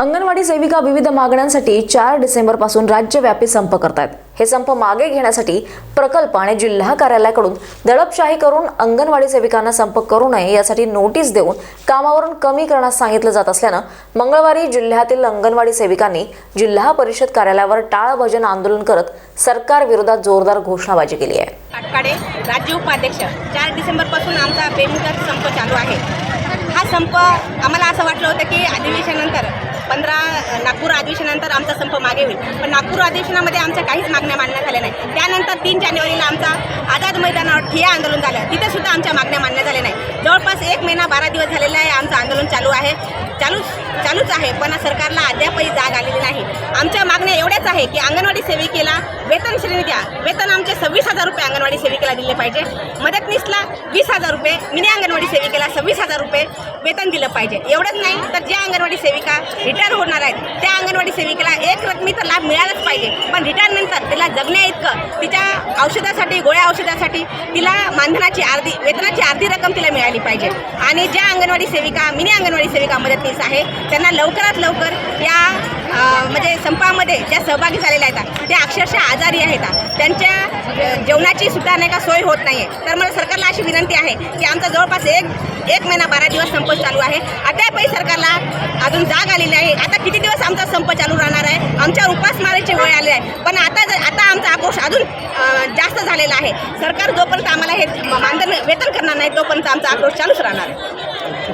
अंगणवाडी सेविका विविध मागण्यांसाठी चार डिसेंबरपासून राज्यव्यापी संप करतायत. हे संप मागे घेण्यासाठी प्रकल्प आणि जिल्हा कार्यालयाकडून दडपशाही करून अंगणवाडी सेविकांना संप करू नये यासाठी नोटीस देऊन कामावरून कमी करण्यास सांगितलं जात असल्यानं मंगळवारी जिल्ह्यातील अंगणवाडी सेविकांनी जिल्हा परिषद कार्यालयावर टाळभजन आंदोलन करत सरकार विरोधात जोरदार घोषणाबाजी केली आहे. राज्य उपाध्यक्ष चार डिसेंबरपासून आमचा बेमुदत संप चालू आहे. हा संप आम्हाला असं वाटलं होतं की अधिवेशनानंतर पंधरा नागपूर अधिवेशनानंतर आमचा संप मागे होईल. पण नागपूर अधिवेशनामध्ये आमच्या काहीच मागण्या मान्य झाल्या नाही. त्यानंतर तीन जानेवारीला आमचा आझाद मैदानावर ठिया आंदोलन झालं. तिथे सुद्धा आमच्या मागण्या मान्य झाल्या नाही. जवळपास एक महिना बारा दिवस झालेला आहे आमचं आंदोलन चालू आहे. चालूच चालूच आहे पण सरकारला अद्यापही जाग आलेली नाही. आमच्या मागण्या एवढ्याच आहे की अंगणवाडी सेविकेला वेतन श्रेणी द्या. वेतन आमचे सव्वीस हजार रुपये अंगणवाडी सेविकेला दिले पाहिजे. मदतनीसला वीस हजार रुपये मिनी अंगणवाडी सेविकेला सव्वीस हजार रुपये वेतन दिलं पाहिजे. एवढंच नाही तर ज्या अंगणवाडी सेविका रिटायर होणार आहेत त्या अंगणवाडी सेविकेला एक रकमी तर लाभ मिळालाच पाहिजे. पण रिटायरनंतर तिला जगण्या इतकं. तिच्या औषधासाठी गोळ्या औषधासाठी तिला मानधनाची अर्धी वेतनाची अर्धी रक्कम तिला मिळाली पाहिजे. आणि ज्या अंगणवाडी सेविका मिनी अंगणवाडी सेविका मदतनीस आहे त्यांना लवकरात लवकर या म्हणजे संपामध्ये ज्या सहभागी झालेल्या आहेत. त्या अक्षरशः आजारी आहेत. त्यांच्या जेवणाची सुद्धा नाही का सोय होत नाही आहे तर मला सरकारला अशी विनंती आहे की आमचा जवळपास एक एक महिना बारा दिवस संप चालू आहे. अद्यापही सरकारला अजून जाग आलेली आहे. आता किती दिवस आमचा संप चालू राहणार आहे? आमच्यावर उपासमारीचे वेळ आले आहे. पण आता जर आता आमचा आक्रोश अजून जास्त झालेला आहे. सरकार जोपर्यंत आम्हाला हे मानधन वेतन करणार नाही तोपर्यंत आमचा आक्रोश चालूच राहणार आहे.